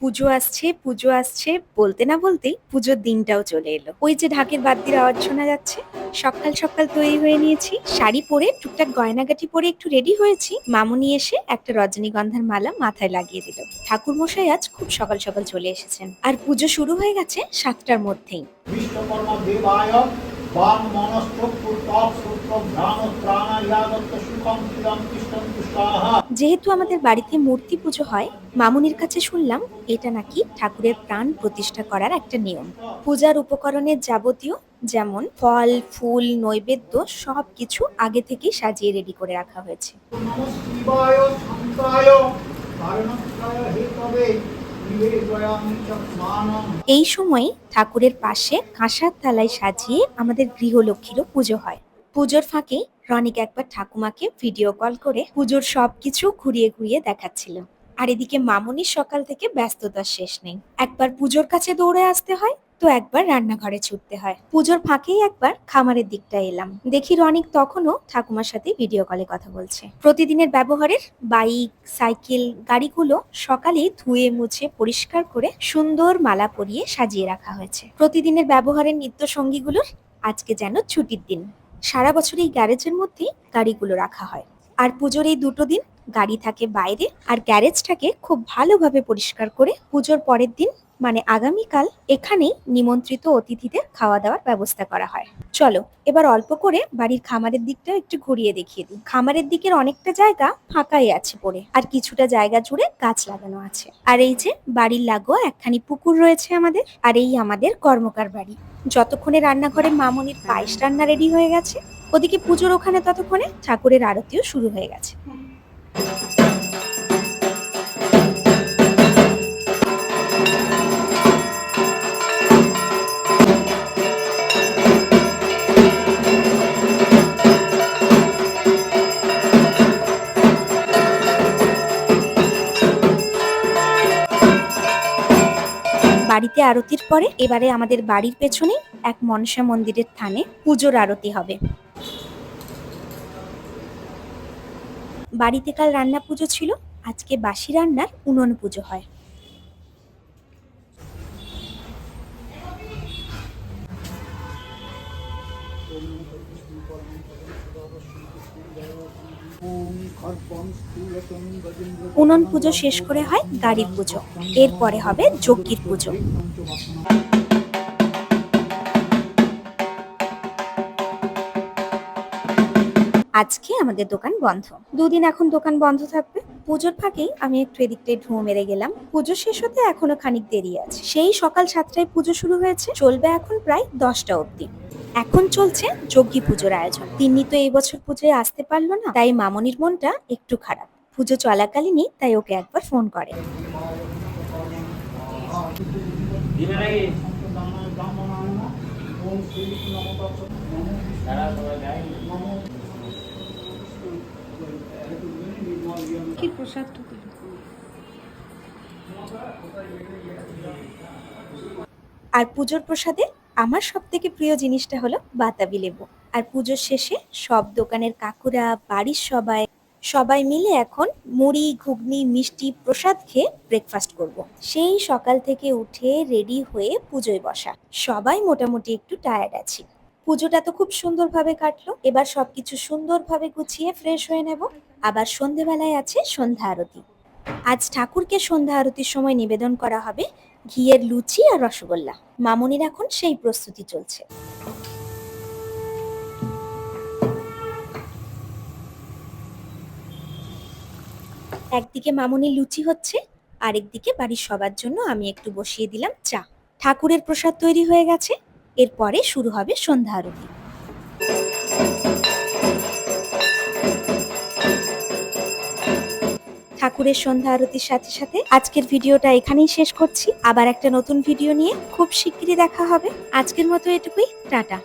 পুজো আসছে পুজো আসছে, বলতে না বলতেই পুজোর দিনটাও চলে এলো। ওই যে ঢাকের বাদ্যির আওয়াজ শোনা যাচ্ছে, সকাল সকাল তৈরি হয়ে নিয়েছি, শাড়ি পরে টুকটাক গয়নাগাটি পরে একটু রেডি হয়েছি, মামুনি এসে একটা রজনীগন্ধার মালা মাথায় লাগিয়ে দিল। ঠাকুর মশাই আজ খুব সকাল সকাল চলে এসেছেন। আর পুজো শুরু হয়ে গেছে সাতটার মধ্যেই। বিশ্বকর্মা দেবায় বাম মনস্তপুরপাপ সূত্র যেহেতু আমাদের বাড়িতে মূর্তি পুজো হয়, মামুনির কাছে শুনলাম এটা নাকি ঠাকুরের প্রাণ প্রতিষ্ঠা করার একটা নিয়ম। পূজার উপকরণের যাবতীয় যেমন ফল, ফুল, নৈবেদ্য সব কিছু আগে থেকেই সাজিয়ে রেডি করে রাখা হয়েছে। এই সময় ঠাকুরের পাশে কাঁসার থালায় সাজিয়ে আমাদের গৃহলক্ষ্মীরও পুজো হয়। পুজোর ফাঁকে রনিক একবার ঠাকুমাকে ভিডিও কল করে পুজোর সবকিছু ঘুরিয়ে ঘুরিয়ে দেখাচ্ছিল। আর এদিকে মামুনির সকাল থেকে ব্যস্ততার শেষ নেই। একবার পুজোর কাছে দৌড়ে আসতে হয়, তো একবার রান্নাঘরে ছুটতে হয়। পুজোর ফাঁকেই একবার খামারের দিকটা এলাম। দেখি রনিক তখনও ঠাকুমার সাথে ভিডিও কলে কথা বলছে। প্রতিদিনের ব্যবহারের বাইক, সাইকেল, গাড়িগুলো সকালে ধুয়ে মুছে পরিষ্কার করে সুন্দর মালা পরিয়ে সাজিয়ে রাখা হয়েছে। প্রতিদিনের ব্যবহারের নিত্য সঙ্গীগুলোর আজকে যেন ছুটির দিন। সারা বছর এই গ্যারেজের মধ্যেই গাড়িগুলো রাখা হয়। আর পুজোর এই দুটো দিন গাড়ি থাকে বাইরে আর গ্যারেজটাকে খুব ভালোভাবে পরিষ্কার করে পুজোর পরের দিন মানে আগামীকাল এখানেই নিমন্ত্রিত অতিথিদের খাওয়া দাওয়ার ব্যবস্থা করা হয়। চলো, এবার অল্প করে বাড়ির খামারের দিকটা একটু ঘুরিয়ে দেখিয়ে দিই। খামারের দিকের অনেকটা জায়গা ফাঁকাই আছে পড়ে আর কিছুটা জায়গা জুড়ে গাছ লাগানো আছে। আর এই যে বাড়ির লাগোয়া একখানি পুকুর রয়েছে আমাদের আর এই আমাদের কর্মকার বাড়ি। যতক্ষণে রান্নাঘরে মামনির পায়েস রান্না রেডি হয়ে গেছে, ওদিকে পুজোর ওখানে ততক্ষণে ঠাকুরের আরতিও শুরু হয়ে গেছে। বাড়িতে আরতির পরে এবারে আমাদের বাড়ির পেছনে এক মনসা মন্দিরের থানে পুজোর আরতি হবে। বাড়িতে কাল রান্না পুজো ছিল, আজকে বাসি রান্নার উনন পুজো হয়। উনন পুজো শেষ করে হয় গাড়ির পুজো। এরপরে হবে যজ্ঞির পুজো। আজকে আমাদের দোকান বন্ধ। দুদিন এখন দোকান বন্ধ থাকবে। পুজোর ফাঁকেই আমি একটু এদিকটায় ঢুঁ মেরে গেলাম। পুজো শেষ হতে এখনও খানিক দেরি আছে। সেই সকাল সাতটায় পুজো শুরু হয়েছে। চলবে এখন প্রায় দশটা অবধি। এখন চলছে যজ্ঞী পুজোর আয়োজন। তিন্নি তো এই বছর পুজোয় আসতে পারল না তাই মামনির মনটা একটু খারাপ। পুজো চলাকালীনই তাই ওকে একবার ফোন করে। কি আর পুজোর প্রসাদে আমার সব থেকে প্রিয় জিনিসটা হলো বাতাবি লেবু। আর পুজোর শেষে সব দোকানের কাকুরা, বাড়ির সবাই সবাই মিলে এখন মুড়ি, ঘুগনি, মিষ্টি, প্রসাদ খেয়ে ব্রেকফাস্ট করব। সেই সকাল থেকে উঠে রেডি হয়ে পুজোয় বসা। সবাই মোটামুটি একটু টায়ার্ড আছি। পুজোটা তো খুব সুন্দরভাবে কাটলো। এবার সবকিছু সুন্দরভাবে গুছিয়ে ফ্রেশ হয়ে নেব। আবার সন্ধেবেলায় আছে সন্ধ্যা আরতি। আজ ঠাকুরকে সন্ধ্যা আরতির সময় নিবেদন করা হবে ঘিয়ের লুচি আর রসগোল্লা। মামনির এখন সেই প্রস্তুতি চলছে। একদিকে মামনির লুচি হচ্ছে, আরেকদিকে বাড়ির সবার জন্য আমি একটু বসিয়ে দিলাম চা। ঠাকুরের প্রসাদ তৈরি হয়ে গেছে, এরপরে শুরু হবে সন্ধ্যা আরতি। ঠাকুরের সন্ধ্যা আরতির সাথে সাথে আজকের ভিডিওটা এখানেই শেষ করছি। আবার একটা নতুন ভিডিও নিয়ে খুব শিগগিরই দেখা হবে। আজকের মতো এটুকুই। টাটা।